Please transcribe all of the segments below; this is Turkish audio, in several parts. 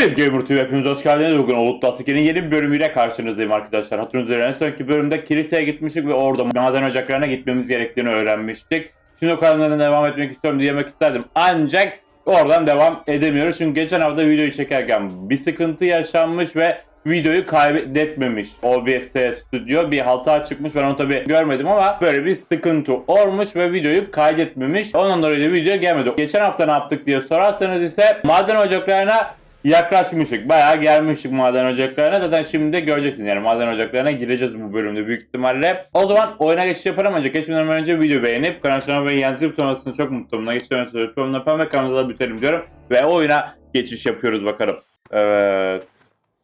Hepiniz Gamer TV hepiniz hoş geldiniz. Bugün Oğut Dasike'nin yeni bir bölümüyle karşınızdayım arkadaşlar. Hatırınız üzere en sonki bölümde kiliseye gitmiştik ve orada maden ocaklarına gitmemiz gerektiğini öğrenmiştik. Şimdi o kanaldan devam etmek istiyorum diyemek isterdim. Ancak oradan devam edemiyoruz. Çünkü geçen hafta videoyu çekerken bir sıkıntı yaşanmış ve videoyu kaydetmemiş. OBS Studio bir hata çıkmış. Ben onu tabi görmedim ama böyle bir sıkıntı olmuş ve videoyu kaydetmemiş. Ondan dolayı video gelmedi. Geçen hafta ne yaptık diye sorarsanız ise maden ocaklarına yaklaşmışık. Bayağı gelmiştik maden ocaklarına. Zaten şimdi de göreceksiniz. Yani maden ocaklarına gireceğiz bu bölümde büyük ihtimalle. O zaman oyuna geçiş yapalım ancak geçmeden önce video beğenip kanalıma ve yazıp sonrasında çok mutlu olun. Geçten sonra yapıyorum yapalım ve kanalımıza bitelim diyorum. Ve oyuna geçiş yapıyoruz bakalım. Evet.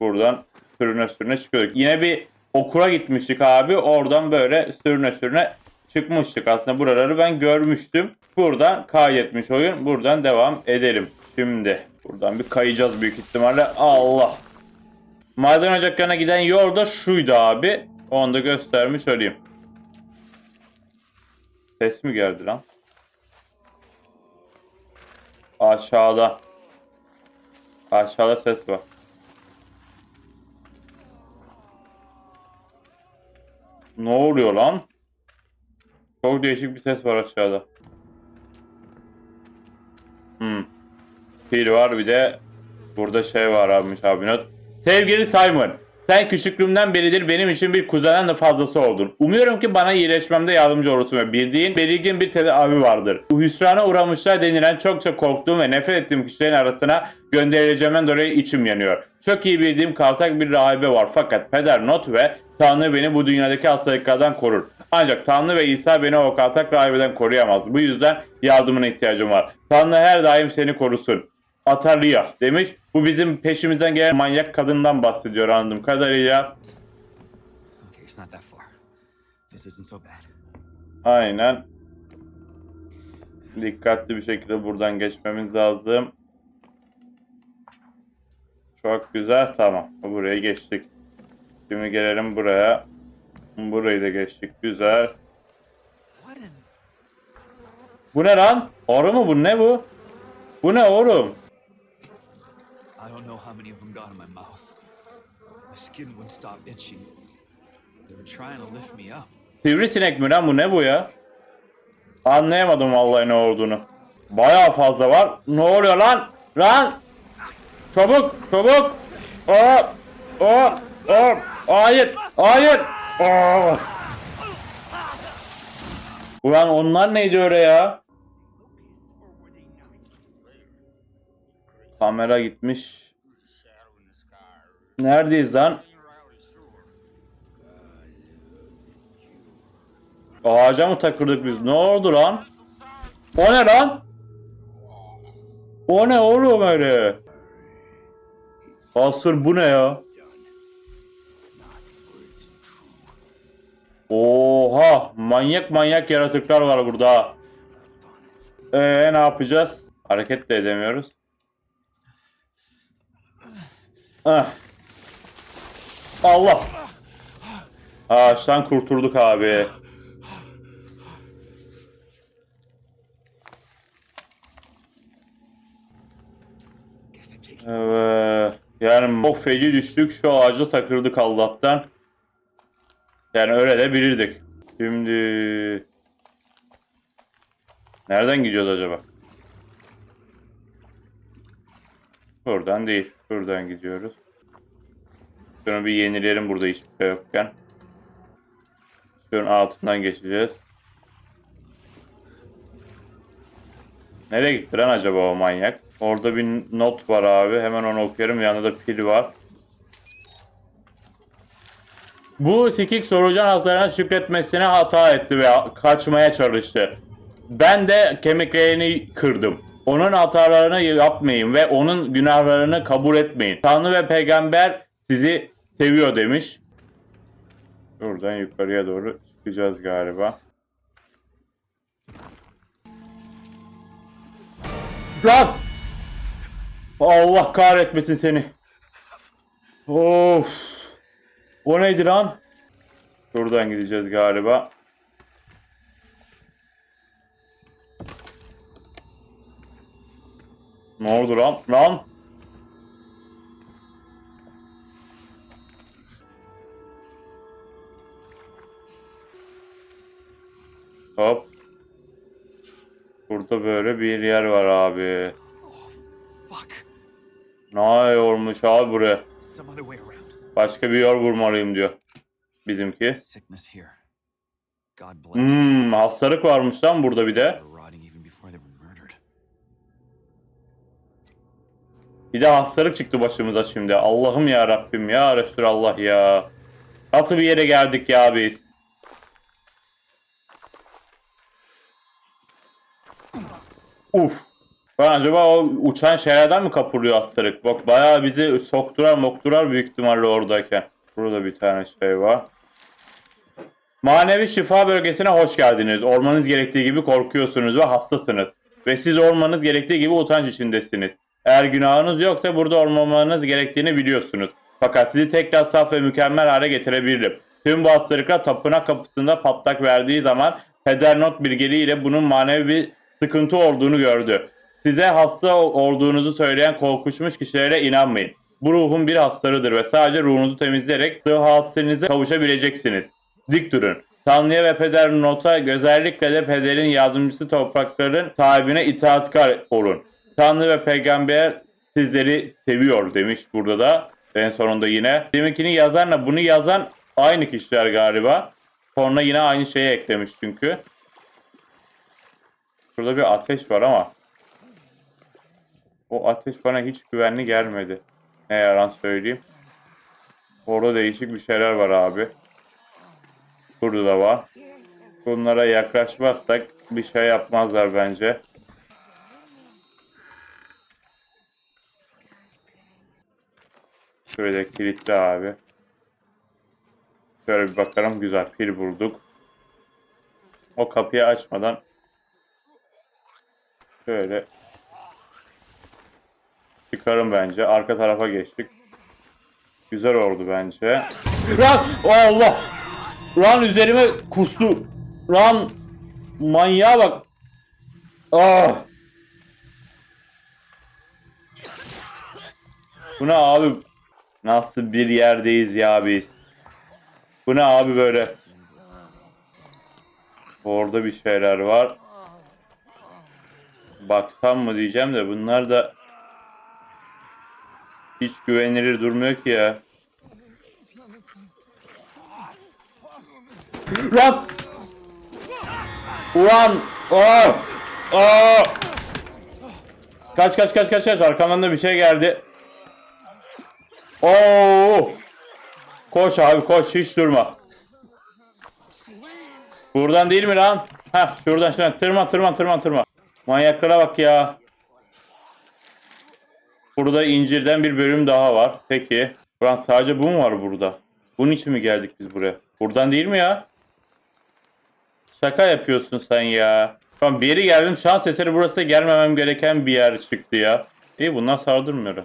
Buradan sürüne sürüne çıkıyorduk. Yine bir okula gitmiştik abi. Oradan böyle sürüne sürüne çıkmıştık. Aslında buraları ben görmüştüm. Buradan kaydetmiş oyun. Buradan devam edelim. Şimdi buradan bir kayacağız büyük ihtimalle. Allah. Maden ocaklarına giden yol da şuydu abi. Onu da göstermiş olayım. Ses mi geldi lan? Aşağıda. Aşağıda ses var. Ne oluyor lan? Çok değişik bir ses var aşağıda. Hmm. Pil var bir de burada şey var abmiş abi not. Sevgili Simon, sen küçüklüğümden beridir benim için bir kuzenden de fazlası oldun. Umuyorum ki bana iyileşmemde yardımcı olursun ve bildiğin belirgin bir tedavi vardır. Bu hüsrana uğramışlar denilen çokça korktuğum ve nefret ettiğim kişilerin arasına gönderileceğimden dolayı içim yanıyor. Çok iyi bildiğim kaltak bir rahibe var fakat Peder Not ve Tanrı beni bu dünyadaki hastalıklardan korur. Ancak Tanrı ve İsa beni o kaltak rahibeden koruyamaz. Bu yüzden yardımına ihtiyacım var. Tanrı her daim seni korusun. Atalia demiş. Bu bizim peşimizden gelen manyak kadından bahsediyor anladığım kadarıyla. Aynen. Dikkatli bir şekilde buradan geçmemiz lazım. Çok güzel. Tamam. Burayı geçtik. Şimdi gelelim buraya. Burayı da geçtik. Güzel. Bu ne lan? Arı mı bu? Ne bu? Bu ne oğlum? I don't know how many of them got in my mouth. My skin wouldn't stop itching. They were trying to lift me up. Sivrisinek mi lan bu? Ne bu ya? Anlayamadım vallahi ne olduğunu. Bayağı fazla var. Ne oluyor lan? Lan! Çabuk! Çabuk! Aa! Aa! Aa! Hayır! Hayır! Aa! Ulan onlar neydi öyle ya? Kamera gitmiş. Neredeyiz lan? Ağaca mı takıldık biz? Ne oldu lan? O ne lan? O ne oğlum öyle? Asır bu ne ya? Oha! Manyak manyak yaratıklar var burada. Ee ne yapacağız? Hareket de edemiyoruz. Ah. Allah! Ağaçtan kurtulduk abi. Evet. Yani çok feci düştük. Şu ağaca takırdık Allah'tan. Yani öyle de bilirdik. Şimdi... Nereden gidiyoruz acaba? Buradan değil. Buradan gidiyoruz. Şunu bir yenileyelim burada hiçbir şey yokken. Şunun altından geçeceğiz. Nereye gitti lan acaba o manyak? Orada bir not var abi. Hemen onu okuyorum. Yanında da pil var. Bu sikik sorucan hasarına şükretmesine hata etti ve kaçmaya çalıştı. Ben de kemiklerini kırdım. Onun hatalarını yapmayın ve onun günahlarını kabul etmeyin. Tanrı ve peygamber sizi seviyor demiş. Buradan yukarıya doğru çıkacağız galiba. Lan! Allah kahretmesin seni. Of. O neydi lan? Buradan gideceğiz galiba. Ne oldu lan? Lan! Hop. Burada böyle bir yer var abi. Ne yormuş abi buraya. Başka bir yol vurmalıyım diyor. Bizimki. Hmm, hastalık varmış lan burada bir de. Bir de hastalık çıktı başımıza şimdi. Allah'ım ya Rabbim ya Resulallah ya. Nasıl bir yere geldik ya biz? Uf. Ben acaba o uçan şeylerden mi kapılıyor hastalık? Bak bayağı bizi sokturar mokturar büyük ihtimalle oradayken. Burada bir tane şey var. Manevi şifa bölgesine hoş geldiniz. Olmanız gerektiği gibi korkuyorsunuz ve hastasınız. Ve siz olmanız gerektiği gibi utanç içindesiniz. Eğer günahınız yoksa burada olmamanız gerektiğini biliyorsunuz. Fakat sizi tekrar saf ve mükemmel hale getirebilirim. Tüm bu hastalıklar tapınak kapısında patlak verdiği zaman Peder Not bilgeliğiyle bunun manevi bir sıkıntı olduğunu gördü. Size hasta olduğunuzu söyleyen korkuşmuş kişilere inanmayın. Bu ruhun bir hastalıdır ve sadece ruhunuzu temizleyerek sıhhatinize kavuşabileceksiniz. Dik durun. Tanrı'ya ve Peder Not'a özellikle de Peder'in yardımcısı toprakların sahibine itaatkar olun. Tanrı ve peygamber sizleri seviyor demiş burada da. En sonunda yine. Deminkini yazanla bunu yazan aynı kişiler galiba. Sonra yine aynı şeyi eklemiş çünkü. Burada bir ateş var ama. O ateş bana hiç güvenli gelmedi. Ne yalan söyleyeyim. Orada değişik bir şeyler var abi. Burada da var. Bunlara yaklaşmazsak bir şey yapmazlar bence. Şöyle kilitli abi. Şöyle bir bakalım güzel pil bulduk. O kapıyı açmadan şöyle çıkarım bence. Arka tarafa geçtik. Güzel oldu bence. Lan! Allah! Lan üzerime kustu. Lan manyağa bak. Ah! Bu ne abi? Nasıl bir yerdeyiz ya biz? Bu ne abi böyle? Orada bir şeyler var. Baksam mı diyeceğim de bunlar da hiç güvenilir durmuyor ki ya. Lan! Ulan! Aa! Aa! Kaç kaç kaç kaç kaç arkamdan da bir şey geldi. Oo! Koş abi koş hiç durma. Buradan değil mi lan? Heh şuradan şuradan tırman tırman tırman tırman. Manyaklara bak ya. Burada incirden bir bölüm daha var. Peki. Ulan sadece bu mu var burada? Bunun için mi geldik biz buraya? Buradan değil mi ya? Şaka yapıyorsun sen ya. Tamam bir yere geldim. Şans eseri burası gelmemem gereken bir yer çıktı ya. İyi bunlar saldırmıyor.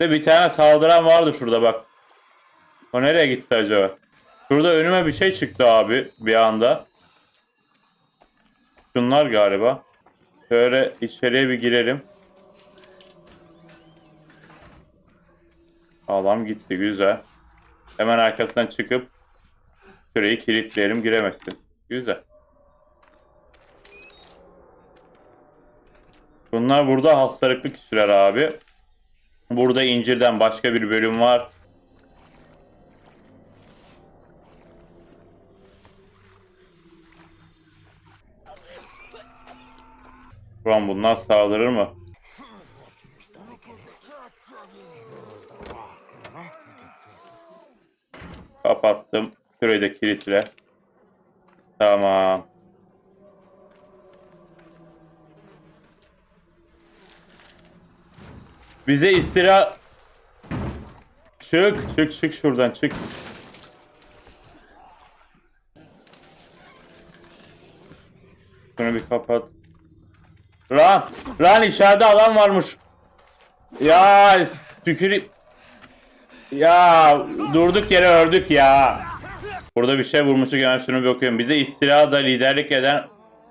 Ve bir tane saldıran vardı şurada bak. O nereye gitti acaba? Şurada önüme bir şey çıktı abi bir anda. Şunlar galiba. Şöyle içeriye bir girelim. Adam gitti güzel. Hemen arkasından çıkıp şurayı kilitleyelim giremesin. Güzel. Bunlar burada hastalıklı kişiler abi. Burada incirden başka bir bölüm var. Ulan bunlar saldırır mı? Kapattım. Şurayı da kilitle. Tamam. Bize istira... Çık, çık, çık şuradan, çık. Şunu bir kapat. Lan, lan içeride adam varmış. Ya tükürü... Ya durduk yere ördük ya. Burada bir şey vurmuştuk hemen şunu bir okuyayım. Bize istilada liderlik eden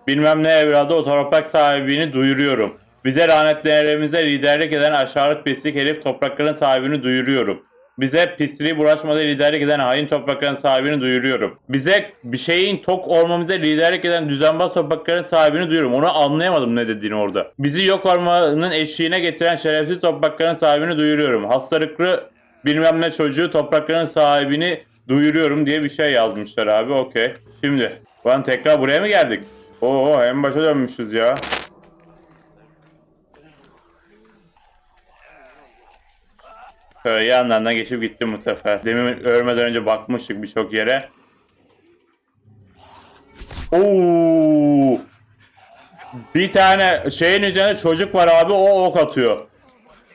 bilmem ne evladı o toprak sahibini duyuruyorum. Bize lanetlerimize liderlik eden aşağılık pislik herif toprakların sahibini duyuruyorum. Bize pisliği bulaşmada liderlik eden hain toprakların sahibini duyuruyorum. Bize bir şeyin tok olmamıza liderlik eden düzenbaz toprakların sahibini duyuruyorum. Onu anlayamadım ne dediğini orada. Bizi yok olmanın eşiğine getiren şerefsiz toprakların sahibini duyuruyorum. Hastalıklı bilmem ne çocuğu toprakların sahibini duyuruyorum diye bir şey yazmışlar abi. Okey. Şimdi. Lan tekrar buraya mı geldik? Oo en başa dönmüşüz ya. Yanlarından geçip gittim bu sefer. Demin ölmeden önce bakmıştık birçok yere. Oo! Bir tane şeyin üzerinde çocuk var abi o ok atıyor.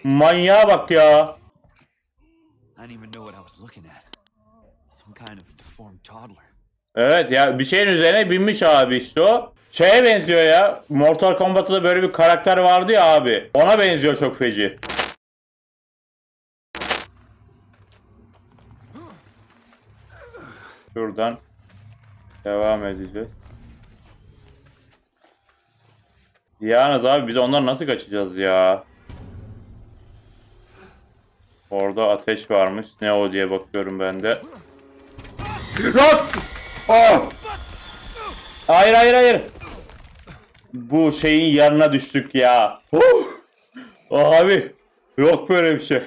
Manyağa bak ya. Evet ya bir şeyin üzerine binmiş abi işte o. Şeye benziyor ya. Mortal Kombat'ta da böyle bir karakter vardı ya abi. Ona benziyor çok feci. Şuradan devam edeceğiz. Yalnız abi biz ondan nasıl kaçacağız ya? Orada ateş varmış. Ne o diye bakıyorum ben de. Lan! Ah! Hayır hayır hayır. Bu şeyin yanına düştük ya. Huh! Abi yok böyle bir şey.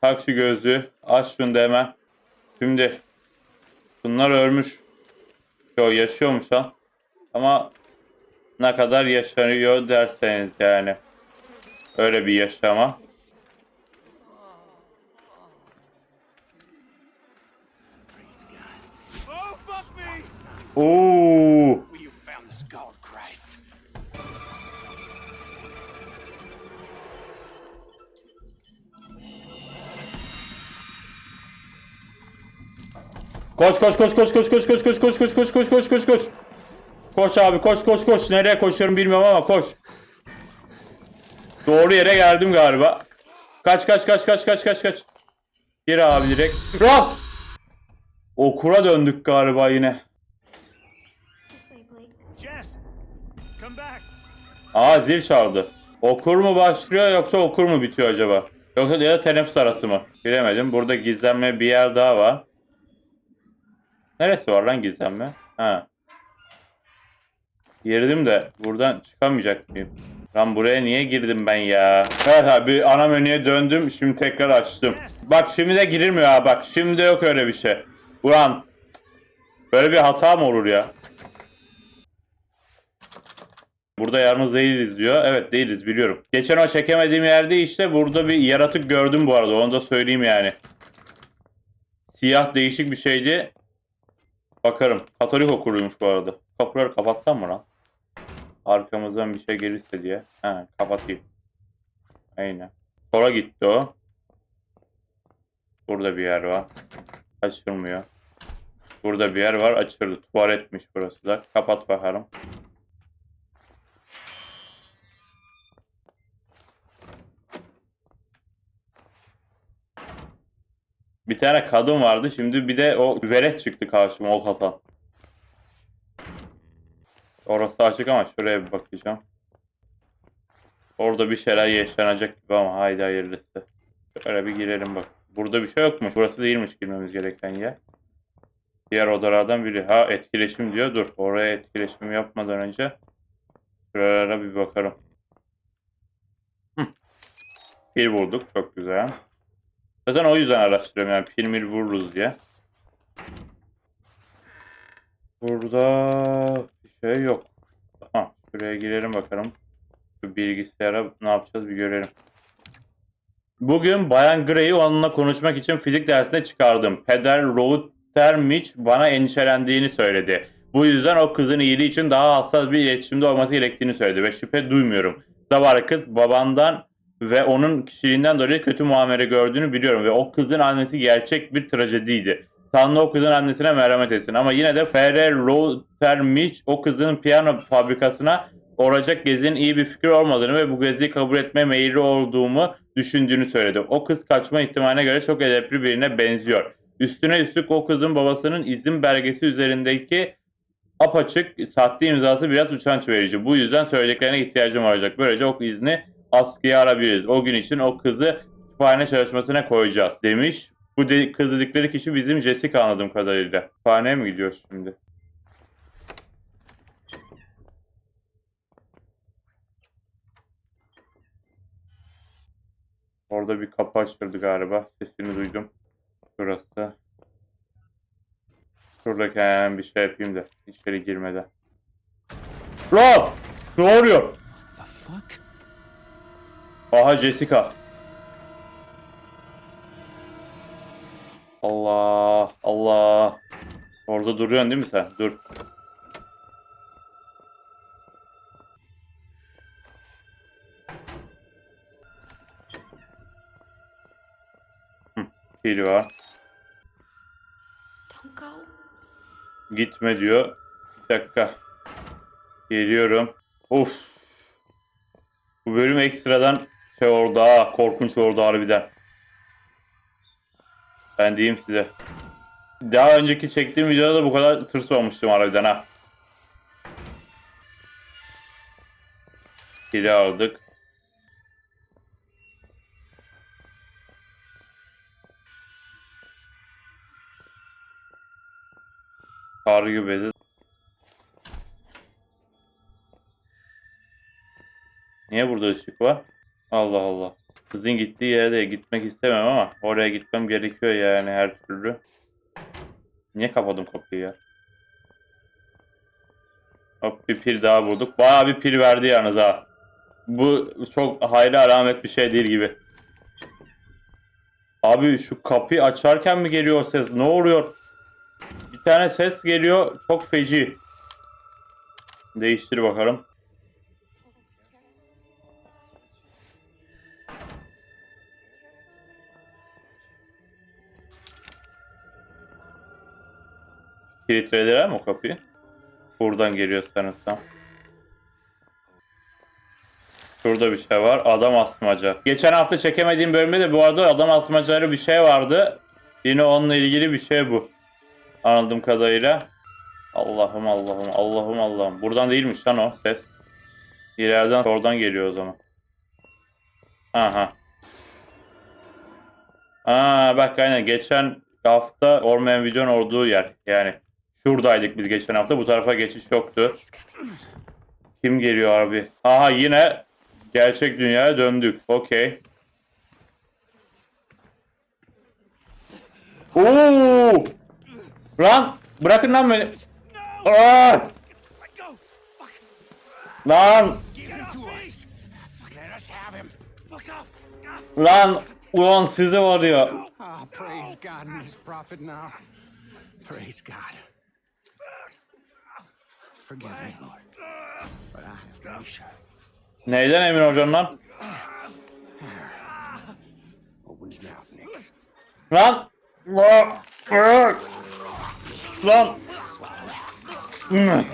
Tak şu gözlüğü. Aç şunu da hemen. Şimdi bunlar ölmüş. Yo yaşıyormuş lan. Ama ne kadar yaşanıyor derseniz yani. Öyle bir yaşama. Oo! Koş koş koş koş koş koş koş koş koş koş koş koş koş koş koş. Koş abi koş koş koş. Nereye koşuyorum bilmiyorum ama koş. Doğru yere geldim galiba. Kaç kaç kaç kaç kaç kaç kaç. Gir abi direkt. Rah! Okura döndük galiba yine. Aa zil çaldı. Okur mu başlıyor yoksa okur mu bitiyor acaba? Yoksa ya da teneffüs arası mı? Bilemedim. Burada gizlenme bir yer daha var. Neresi var lan gizlenme? Ha. Girdim de buradan çıkamayacak mıyım? Lan buraya niye girdim ben ya? Evet abi ana menüye döndüm. Şimdi tekrar açtım. Bak şimdi de girilmiyor ha bak. Şimdi de yok öyle bir şey. Ulan. Böyle bir hata mı olur ya? Burada yalnız değiliz diyor. Evet değiliz biliyorum. Geçen o çekemediğim yerde işte burada bir yaratık gördüm bu arada. Onu da söyleyeyim yani. Siyah değişik bir şeydi. Bakarım. Katolik okuruymuş bu arada. Kapıları kapatsam mı lan? Arkamızdan bir şey gelirse diye. He kapatayım. Aynen. Sonra gitti o. Burada bir yer var. Açılmıyor. Burada bir yer var. Açıldı. Tuvaletmiş burası da. Kapat bakalım. Bir tane kadın vardı. Şimdi bir de o velet çıktı karşıma o kafa. Orası açık ama şuraya bir bakacağım. Orada bir şeyler yaşanacak gibi ama haydi hayırlısı. Şöyle bir girelim bak. Burada bir şey yokmuş. Burası değilmiş girmemiz gereken yer. Diğer odalardan biri. Ha etkileşim diyor. Dur oraya etkileşim yapmadan önce şuralara bir bakalım. Hı. Bir bulduk. Çok güzel. Zaten o yüzden araştırıyorum yani pil mil vururuz diye. Burada bir şey yok. Ha, şuraya girelim bakalım. Şu bilgisayara ne yapacağız bir görelim. Bugün Bayan Gray'i onunla konuşmak için fizik dersine çıkardım. Peder Router Mitch bana endişelendiğini söyledi. Bu yüzden o kızın iyiliği için daha hassas bir iletişimde olması gerektiğini söyledi ve şüphe duymuyorum. Zavallı kız babandan ve onun kişiliğinden dolayı kötü muamele gördüğünü biliyorum ve o kızın annesi gerçek bir trajediydi. Tanrı o kızın annesine merhamet etsin ama yine de Ferrer Router Mitch o kızın piyano fabrikasına olacak gezinin iyi bir fikir olmadığını ve bu geziyi kabul etmeye meyilli olduğumu düşündüğünü söyledi. O kız kaçma ihtimaline göre çok edepli birine benziyor. Üstüne üstlük o kızın babasının izin belgesi üzerindeki apaçık sahte imzası biraz uçanç verici. Bu yüzden söylediklerine ihtiyacım olacak. Böylece o izni askıya alabiliriz. O gün için o kızı kütüphane çalışmasına koyacağız demiş. Bu de- kız dedikleri kişi bizim Jessica anladığım kadarıyla. Kütüphaneye mi gidiyoruz şimdi? Orada bir kapı açıldı galiba. Sesini duydum. Şurası. Şuradaki hemen bir şey yapayım da içeri girmeden. Lan! Ne oluyor? The fuck? Aha Jessica. Allah Allah. Orada duruyorsun değil mi sen? Dur. Hı, go. Gitme diyor. Bir dakika. Geliyorum. Of. Bu bölüm ekstradan şey orada korkunç orada harbiden. Ben diyeyim size. Daha önceki çektiğim videoda da bu kadar tırsmamıştım harbiden ha. Kili aldık. Sargı bezi. Niye burada ışık var? Allah Allah. Kızın gittiği yere de gitmek istemem ama oraya gitmem gerekiyor yani her türlü. Niye kapadım kapıyı ya? Hop bir pil daha bulduk. Bayağı bir pil verdi yalnız ha. Bu çok hayli alamet bir şey değil gibi. Abi şu kapıyı açarken mi geliyor ses? Ne oluyor? Bir tane ses geliyor. Çok feci. Değiştir bakalım. Kilitlediler mi kapıyı? Buradan geliyor sanırsam. Şurada bir şey var. Adam asmaca. Geçen hafta çekemediğim bölümde de bu arada adam asmacaları bir şey vardı. Yine onunla ilgili bir şey bu. Anladığım kadarıyla. Allah'ım Allah'ım Allah'ım Allah'ım. Buradan değilmiş lan o ses. İleriden oradan geliyor o zaman. Aha. Aa bak aynen geçen hafta Orman videonun olduğu yer. Yani şuradaydık biz geçen hafta. Bu tarafa geçiş yoktu. Kim geliyor abi? Aha yine gerçek dünyaya döndük. Okey. Oo! Lan bırakın lan beni. Aa! Fuck! Lan lan ulan sizi var ya. Ah, praise God and His prophet now. Praise God. Forgive me, Lord, but I have no shame. Neyden emin olacaksın lan? Lan! Lan! Lan! Lan!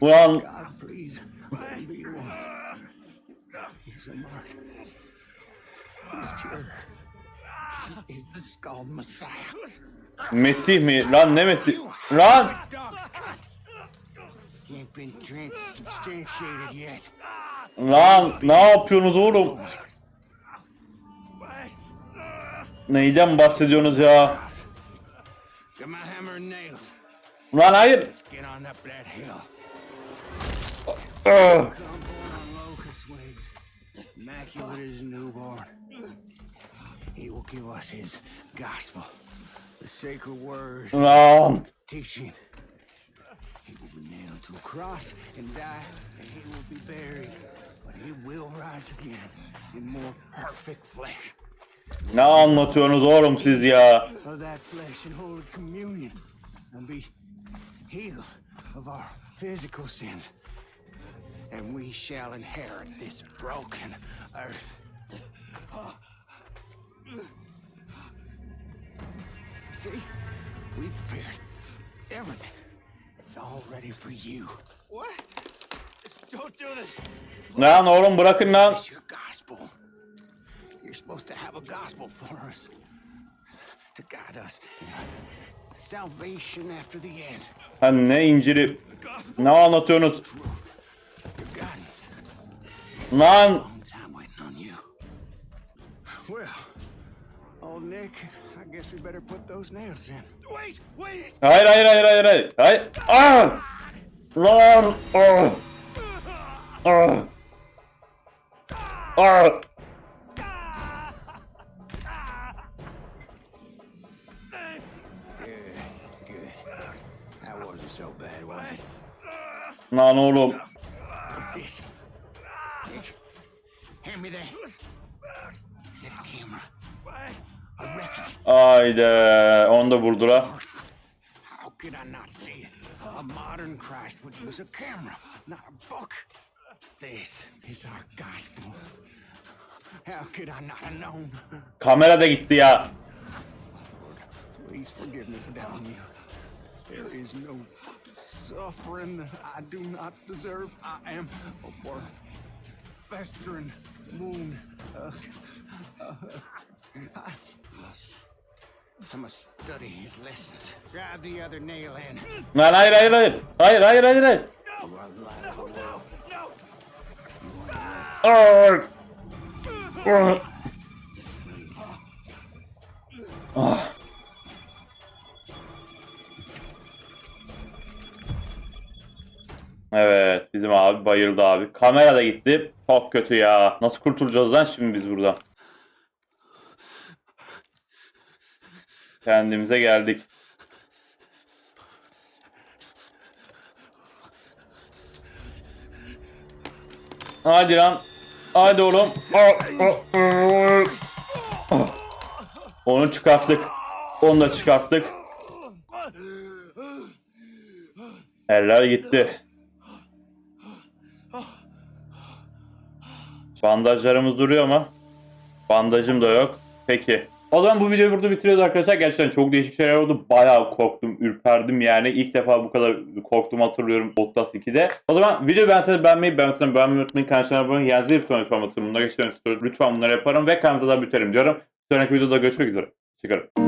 Ulan. Mesih mi? Lan ne Mesih? Lan! Ain't been transubstantiated yet. Lan ne yapıyorsunuz oğlum? Neyden bahsediyorsunuz ya? Lan hayır. Lan! To cross and die, and he will be buried, but he will rise again in more perfect flesh. Ne anlatıyorsunuz oğlum siz ya? Of that flesh in holy communion, and be healed of our physical sins. And we shall inherit this broken earth. See, we've prepared everything. It's all ready for you. What? Don't do this! Lan oğlum bırakın lan. It's your gospel. You're supposed to have a gospel for us to guide us salvation after the end. Ha ne inciri? Ne anlatıyorsunuz? Lan! Well, old Nick, I guess we better put those nails in. Wait, wait! Hayır hayır hayır hayır hayır. Hayır. Ah! Lan! Ah! Ah! Ah! Lan oğlum. Hand me that. Is that a camera? A Haydi. Onu da vurdular. A a a? Kamera da gitti ya. Suffering that I do not deserve. I am a worm, festering wound. Uh, uh, I must, I must study his lessons. Drive the other nail in. Lan hayır hayır hayır. Hayır hayır hayır hayır. Evet bizim abi bayıldı abi. Kamera da gitti. Çok kötü ya. Nasıl kurtulacağız lan şimdi biz buradan? Kendimize geldik. Hadi lan. Hadi oğlum. Onu çıkarttık. Onu da çıkarttık. Eller gitti. Bandajlarımız duruyor mu? Bandajım da yok. Peki. O zaman bu videoyu burada bitiriyoruz arkadaşlar. Gerçekten çok değişik şeyler oldu. Bayağı korktum, ürperdim yani. İlk defa bu kadar korktum hatırlıyorum Outlast 2'de. O zaman videoyu ben size beğenmeyi, ben size beğenmeyi unutmayın. Kanalına abone olun. Yazı bir sonraki formatı. Bunları geçtiğiniz lütfen bunları yaparım ve kanalda da büterim diyorum. Sonraki videoda görüşmek üzere. Çıkarım.